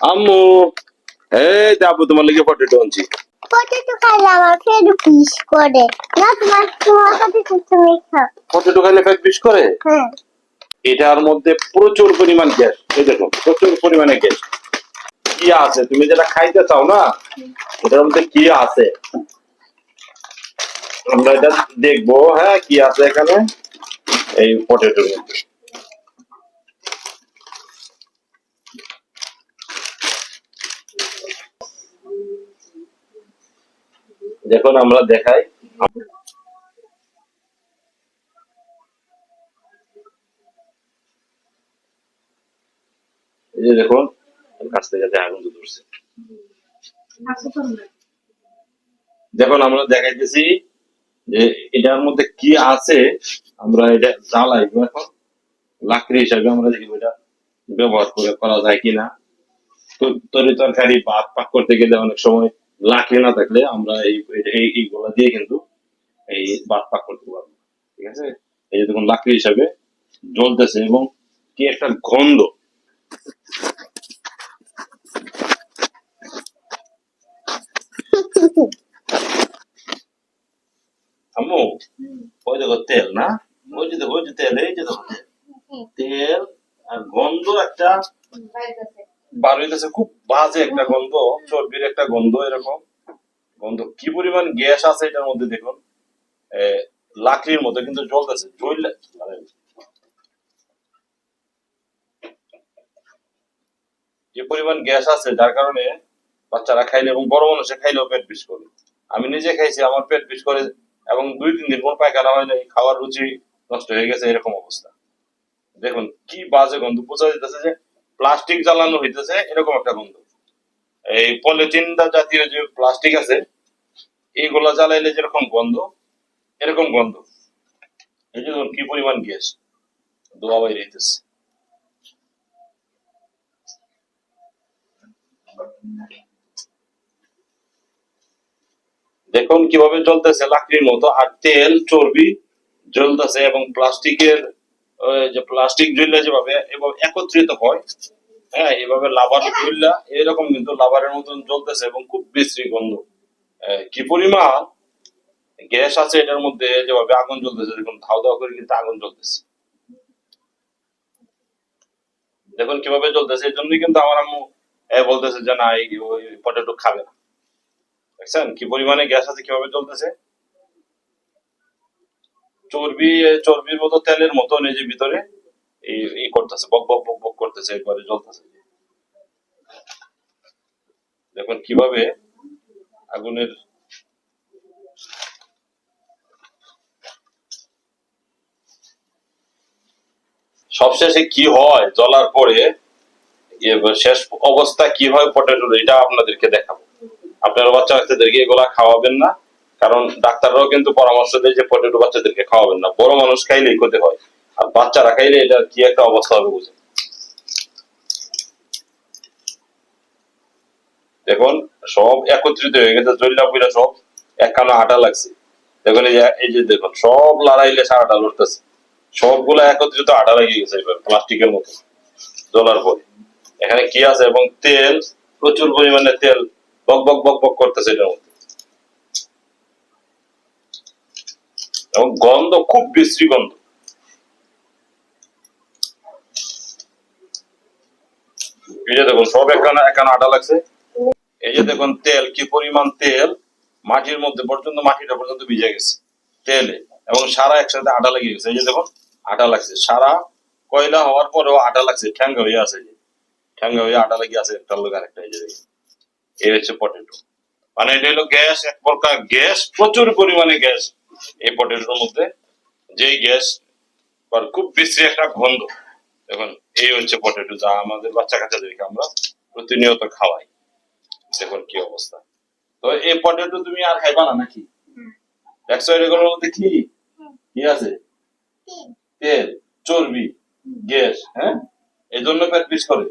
আম্মু এই যাব তোমার লেগে পটেটো আনছি। পটেটো খাইলে আমার করে। না তোমার তোমার সাথে তুমি খাও। পটেটো খাইলে পেট বিষ করে? হ্যাঁ। এটার মধ্যে প্রচুর পরিমাণ গ্যাস। এই দেখো প্রচুর পরিমাণে গ্যাস। কি আছে? তুমি যেটা খাইতে চাও না এটার মধ্যে কি আছে? আমরা এটা দেখব হ্যাঁ কি আছে এখানে? এই পটেটোর মধ্যে। দেখুন আমরা দেখাই, এই যে দেখুন কাছ থেকে কিন্তু ধরছে। দেখুন আমরা দেখাইতেছি যে এটার মধ্যে কি আছে, আমরা এটা জ্বালাই এখন লাকড়ি হিসাবে আমরা দেখি এটা ব্যবহার করে করা যায় কিনা। তরি তরকারি ভাত পাক করতে গেলে অনেক সময় লাকড়ি না থাকলে আমরা এই এই- এইগুলা দিয়ে কিন্তু এই ভাত পাক করতে পারব ঠিক আছে? এই যে দেখুন লাকড়ি হিসাবে জ্বলতেছে এবং কি একটা গন্ধ। আম্মু ওই দেখো তেল না? ওই যে দেখো ওই যে তেল এই যে দেখো তেল। আর গন্ধ একটা বার হইতেছে, খুব বাজে একটা গন্ধ, চর্বির একটা গন্ধ এরকম। গন্ধ কি পরিমাণ গ্যাস আছে এটার মধ্যে দেখুন। লাকড়ির মধ্যে কিন্তু জ্বলতেছে, জ্বললে যে পরিমাণ গ্যাস আছে, যার কারণে বাচ্চারা খাইলে এবং বড় মানুষে খাইলেও পেট বিষ করে। আমি নিজে খাইছি, আমার পেট বিষ করে এবং দুই, তিন দিন পর পায়খানা হয় নাই, খাওয়ার রুচি নষ্ট হয়ে গেছে, এরকম অবস্থা। দেখুন, কি বাজে গন্ধ, বোঝা যেতেছে যে প্লাস্টিক জ্বালানো হইতেছে, এরকম একটা গন্ধ এই পলিথিন জাতীয় যে প্লাস্টিক আছে, এইগুলা জ্বালাইলে যেরকম গন্ধ, এরকম গন্ধ। এই যে কি পরিমাণ গ্যাস দোয়া বাইরে হইতেছে। দেখুন কীভাবে জ্বলতেছে, লাকড়ির মতো। আর তেল, চর্বি জ্বলতেছে এবং প্লাস্টিকের যে প্লাস্টিক যেভাবে একত্রিত হয় হ্যাঁ এভাবে লাভার এরকম কিন্তু লাভারের মতন জ্বলতেছে এবং খুব বিশ্রী গন্ধ। কি পরিমাণ? গ্যাস আছে এটার মধ্যে, যেভাবে আগুন জ্বলতেছে দেখুন ধাও ধাও করে কিন্তু আগুন জ্বলতেছে। দেখুন কীভাবে জ্বলতেছে, এই জন্যই কিন্তু আমার আম্মু বলতেছে যে না, এই পটেটো খাবে না। দেখছেন? কি পরিমাণে গ্যাস আছে, কীভাবে চলতেছে চর্বি চর্বির মতো তেলের মতো যে ভিতরে এই করতেছে, বক বক বক বক করতেছে, একবারে জ্বলতেছে। দেখুন কীভাবে আগুনের সবশেষে কি হয়, জ্বলার পরে শেষ অবস্থা কি হয় পটেটোর এটা আপনাদেরকে দেখাবো। আপনারা বাচ্চা বাচ্চাদেরকে এগুলা খাওয়াবেন না। কারণ ডাক্তাররাও কিন্তু পরামর্শ দেয় যে পটেটো বাচ্চাদেরকে খাওয়াবেন না। বড় মানুষ খাইলেই ক্ষতি হয়, আর বাচ্চারা খাইলে এটা কি একটা অবস্থা হবে বুঝে দেখুন, সব একত্রিত হয়ে গেছে, জল্লা পুরা সব একখানা আটা লাগছে। দেখুন, এই যে এই যে দেখুন, সব লড়াইলে সারাটা লড়তেছে। সবগুলা একত্রিত আটা লাগিয়ে গেছে প্লাস্টিকের মতো। জ্বলার পরে। এখানে কি আছে? এবং তেল, প্রচুর পরিমাণে তেল বক বক বক বক করতেছে এটার মধ্যে। এবং গন্ধ খুব বিশ্রী গন্ধ। এই যে দেখুন, সব এখানে এখানে আটা লাগছে। এই যে দেখুন, তেল, কি পরিমাণ তেল মাটির মধ্যে, পর্যন্ত মাটিটা পর্যন্ত ভিজে গেছে তেলে, এবং সারা একসাথে আটা লেগে গেছে। এই যে দেখুন, আটা লাগছে। সারা কয়লা হওয়ার পরেও আটা লাগছে, ঠ্যাঙ্গা হয়ে আছে। যে। ঠ্যাঙ্গা হয়ে আটা লেগে আছে একটা লোক আরেকটা, এই যে দেখুন। এই হচ্ছে পটেটো মানে এটা হলো গ্যাস, এক প্রকার গ্যাস, প্রচুর পরিমাণে গ্যাস। এই পটেটোর মধ্যে যেই গ্যাস খুব বিশ্রী একটা গন্ধ দেখুন এই হচ্ছে পটেটো যা আমাদের বাচ্চা কাচ্চাদেরকে আমরা প্রতিনিয়ত খাওয়াই। দেখুন কি অবস্থা। তো এই পটেটো তুমি আর খাইবা না নাকি? দেখছ এগুলোর মধ্যে কি? কি আছে? তেল। চর্বি গ্যাস হ্যাঁ? এই জন্য পেট পিস করে।